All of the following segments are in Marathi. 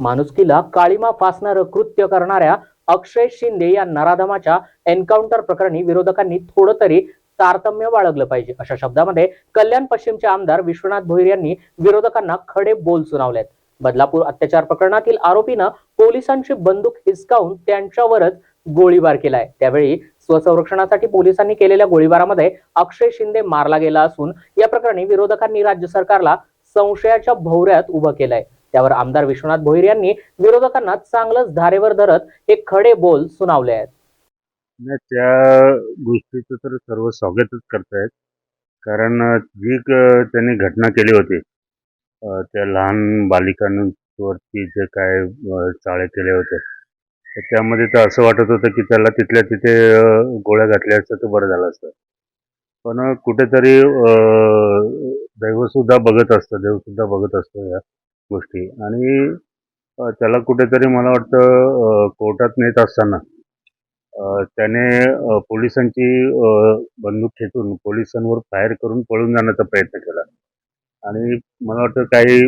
माणुसकीला काळीमा फासणारं कृत्य करणाऱ्या अक्षय शिंदे या नराधमाच्या एन्काउंटर प्रकरणी विरोधकांनी थोडं तरी तारतम्य बाळगलं पाहिजे. अशा शब्दामध्ये कल्याण पश्चिमचे आमदार विश्वनाथ भोईर यांनी विरोधकांना खडे बोल सुनावलेत. बदलापूर अत्याचार प्रकरणातील आरोपीनं पोलिसांची बंदूक हिसकावून त्यांच्यावरच गोळीबार केलाय. त्यावेळी स्वसंरक्षणासाठी पोलिसांनी केलेल्या गोळीबारामध्ये अक्षय शिंदे मारला गेला असून या प्रकरणी विरोधकांनी राज्य सरकारला संशयाच्या भोवऱ्यात उभं केलंय. त्यावर आमदार विश्वनाथ भोईर यांनी विरोधकांना चांगलंच धारेवर धरत हे खडे बोल सुनावले आहेत. त्या गोष्टीचं तर सर्व स्वागतच करतायत. कारण जी क- त्यांनी घटना केली होती त्या लहान बालिकांवरती जे काय चाळे केले होते त्यामध्ये तर असं वाटत होतं की त्याला तिथल्या तिथे गोळ्या घातल्या असतं तर बरं झालं असतं. पण कुठेतरी दैवसुद्धा बघत असतं देवसुद्धा बघत असतो या. गोष्टी. आणि त्याला कुठेतरी मला वाटतं कोर्टात नेत असताना त्याने पोलिसांची बंदूक खेचून पोलिसांवर फायर करून पळून जाण्याचा प्रयत्न केला. आणि मला वाटतं काही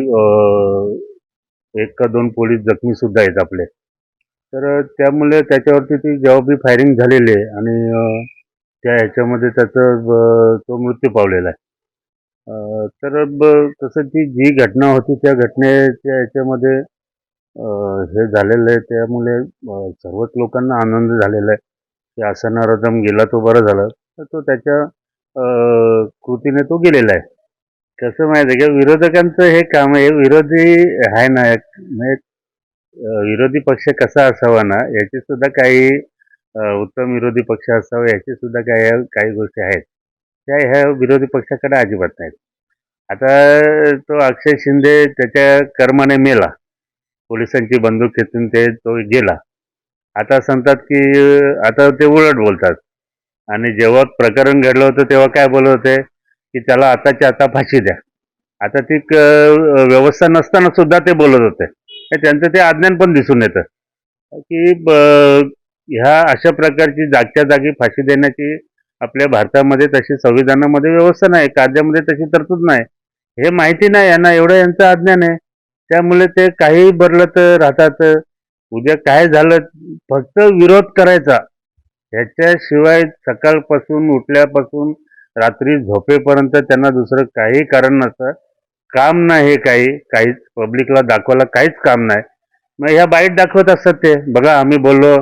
एक का दोन पोलीस जखमी सुद्धा आहेत आपले. तर त्यामुळे त्याच्यावरती ती जवाबी फायरिंग झालेली आहे. आणि त्या ह्याच्यामध्ये त्याचं तो मृत्यू पावलेला आहे. तर ब- तसं ती जी घटना होती त्या घटनेच्या याच्यामध्ये हे झालेलं आहे. त्यामुळे सर्वच लोकांना आनंद झालेला आहे. की असा नराधम गेला तो बरं झाला. तर तो त्याच्या कृतीने तो गेलेला आहे. कसं माहिती आहे का? विरोधकांचं हे काम आहे. विरोधी आहे ना एक- म्हणजे विरोधी पक्ष कसा असावा ना याची सुद्धा काही उत्तम विरोधी पक्ष असावा याची सुद्धा काही काही गोष्टी आहेत. त्या ह्या विरोधी पक्षाकडे अजिबात नाहीत. आता तो अक्षय शिंदे त्याच्या कर्माने मेला. पोलिसांची बंदूक घेतून ते तो गेला. आता सांगतात की आता ते उलट बोलतात. आणि जेव्हा प्रकरण घडलं होतं तेव्हा काय बोलत होते? की त्याला आताच्या आता फाशी द्या. आता ती क- व्यवस्था नसताना सुद्धा ते बोलत होते. त्यांचं ते अज्ञान पण दिसून येतं. की ब- ह्या अशा प्रकारची जागच्या जागी फाशी देण्याची आपल्या भारतामध्ये तशी संविधानामध्ये व्यवस्था नाही कायद्यामध्ये तशी तरतूद नाही. हे माहिती नाही यांना एवढं यांचं अज्ञान आहे. त्यामुळे ते काही बरलत राहतात. उद्या काय झालं फक्त विरोध करायचा. ह्याच्याशिवाय सकाळपासून उठल्यापासून रात्री झोपेपर्यंत त्यांना दुसरं काही कारण नसतं. काम नाही हे काही. काहीच पब्लिकला दाखवायला काहीच काम नाही. मग ह्या बाईट दाखवत असतात ते. बघा आम्ही बोललो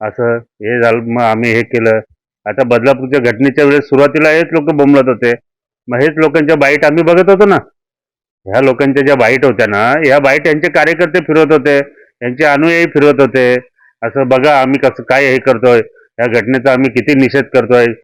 असं हे झालं मग आम्ही हे केलं. आता बदलापूरच्या घटनेच्या वेळेस सुरुवातीला हेच लोक बोंबलत होते. मग हेच लोकांच्या बाईट आम्ही बघत होतो ना. ह्या लोकांच्या ज्या बाईट होत्या ना ह्या बाईट यांचे कार्यकर्ते फिरवत होते. यांचे अनुयायी फिरवत होते. असं बघा आम्ही कसं काय हे करतोय. या घटनेचा आम्ही किती निषेध करतोय.